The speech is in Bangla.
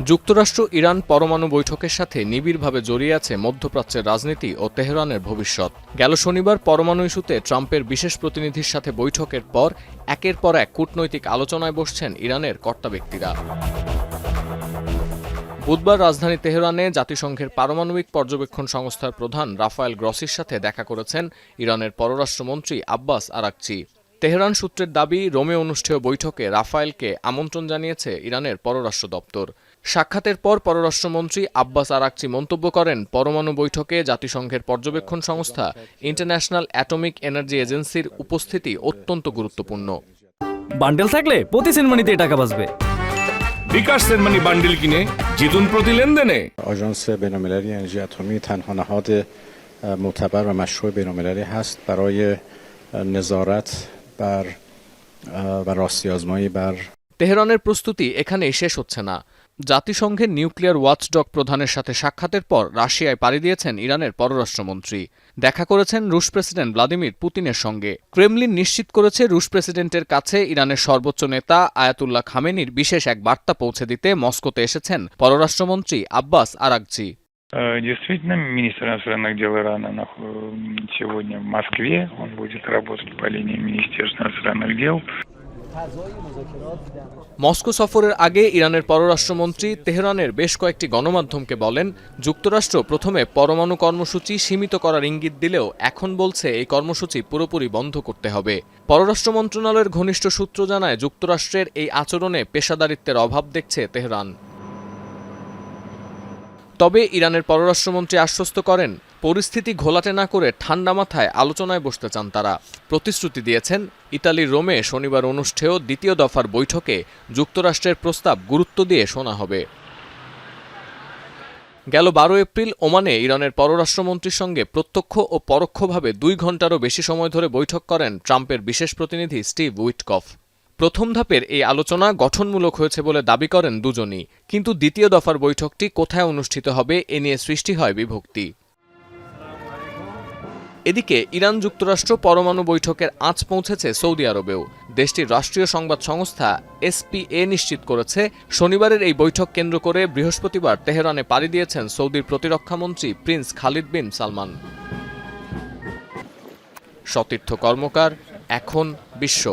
যুক্তরাষ্ট্র ইরান পরমাণু বৈঠকের সাথে নিবিড়ভাবে জড়িয়ে আছে মধ্যপ্রাচ্যের রাজনীতি ও তেহরানের ভবিষ্যৎ। গেল শনিবার পরমাণু ইস্যুতে ট্রাম্পের বিশেষ প্রতিনিধির সাথে বৈঠকের পর একের পর এক কূটনৈতিক আলোচনায় বসছেন ইরানের কর্তা ব্যক্তিরা। বুধবার রাজধানী তেহরানে জাতিসংঘের পারমাণবিক পর্যবেক্ষণ সংস্থার প্রধান রাফায়েল গ্রসির সাথে দেখা করেছেন ইরানের পররাষ্ট্রমন্ত্রী আব্বাস আরাকচি। তেহরান সূত্রের দাবি, রোমে অনুষ্ঠেয় বৈঠকে রাফায়েলকে আমন্ত্রণ জানিয়েছে ইরানের পররাষ্ট্র দপ্তর। সাক্ষাতের পর পররাষ্ট্রমন্ত্রী আব্বাস আরাকচি মন্তব্য করেন পরমাণু বৈঠকে জাতিসংঘের পর্যবেক্ষণ সংস্থা ইন্টারন্যাশনাল অ্যাটমিক এনার্জি এজেন্সির উপস্থিতি অত্যন্ত গুরুত্বপূর্ণ বান্ডেল থাকলে প্রতি সেনমানিতে টাকা বাঁচবে বিকাশ সেনমানি বান্ডিল কিনে জিতুন প্রতি লেনদেনে آژانس بین‌المللی انرژی اتمی تنها نهاد معتبر و مشروع بین‌المللی هست برای نظارت بر و راستی آزمایی بر তেহরানের প্রস্তুতি এখানেই শেষ হচ্ছে না জাতিসংঘের নিউক্লিয়ার ওয়াচডগ প্রধানের সাথে সাক্ষাতের পর রাশিয়ায় পাড়ি দিয়েছেন ইরানের পররাষ্ট্রমন্ত্রী দেখা করেছেন রুশ প্রেসিডেন্ট ভ্লাদিমির পুতিনের সঙ্গে ক্রেমলিন নিশ্চিত করেছে রুশ প্রেসিডেন্টের কাছে ইরানের সর্বোচ্চ নেতা আয়াতুল্লাহ খামেনির বিশেষ এক বার্তা পৌঁছে দিতে মস্কোতে এসেছেন পররাষ্ট্রমন্ত্রী আব্বাস আরাকজি Э, Действительно, министр иностранных дел Ирана нах- сегодня в Москве. Он будет работать по линии Министерства иностранных дел. মস্কো সফরের আগে ইরানের পররাষ্ট্রমন্ত্রী তেহরানের বেশ কয়েকটি গণমাধ্যমকে বলেন, যুক্তরাষ্ট্র প্রথমে পরমাণু কর্মসূচি সীমিত করার ইঙ্গিত দিলেও এখন বলছে এই কর্মসূচি পুরোপুরি বন্ধ করতে হবে। পররাষ্ট্র মন্ত্রণালয়ের ঘনিষ্ঠ সূত্র জানায়, যুক্তরাষ্ট্রের এই আচরণে পেশাদারিত্বের অভাব দেখছে তেহরান। তবে ইরানের পররাষ্ট্রমন্ত্রী আশ্বস্ত করেন পরিস্থিতি ঘোলাটে না করে ঠান্ডা মাথায় আলোচনায় বসতে চান তারা। প্রতিশ্রুতি দিয়েছেন ইতালির রোমে শনিবার অনুষ্ঠেয় দ্বিতীয় দফার বৈঠকে যুক্তরাষ্ট্রের প্রস্তাব গুরুত্ব দিয়ে শোনা হবে। গেল বারো এপ্রিল ওমানে ইরানের পররাষ্ট্রমন্ত্রীর সঙ্গে প্রত্যক্ষ ও পরোক্ষভাবে দুই ঘন্টারও বেশি সময় ধরে বৈঠক করেন ট্রাম্পের বিশেষ প্রতিনিধি স্টিভ উইটকফ। প্রথম ধাপের এই আলোচনা গঠনমূলক হয়েছে বলে দাবি করেন দুজনই, কিন্তু দ্বিতীয় দফার বৈঠকটি কোথায় অনুষ্ঠিত হবে এ নিয়ে সৃষ্টি হয় বিভক্তি। এদিকে ইরান যুক্তরাষ্ট্র পরমাণু বৈঠকের আঁচ পৌঁছেছে সৌদি আরবেও। দেশটির রাষ্ট্রীয় সংবাদ সংস্থা এসপিএ নিশ্চিত করেছে, শনিবারের এই বৈঠক কেন্দ্র করে বৃহস্পতিবার তেহরানে পাড়ি দিয়েছেন সৌদির প্রতিরক্ষামন্ত্রী প্রিন্স খালিদ বিন সালমান। সতীর্থ কর্মকার, এখন বিশ্ব।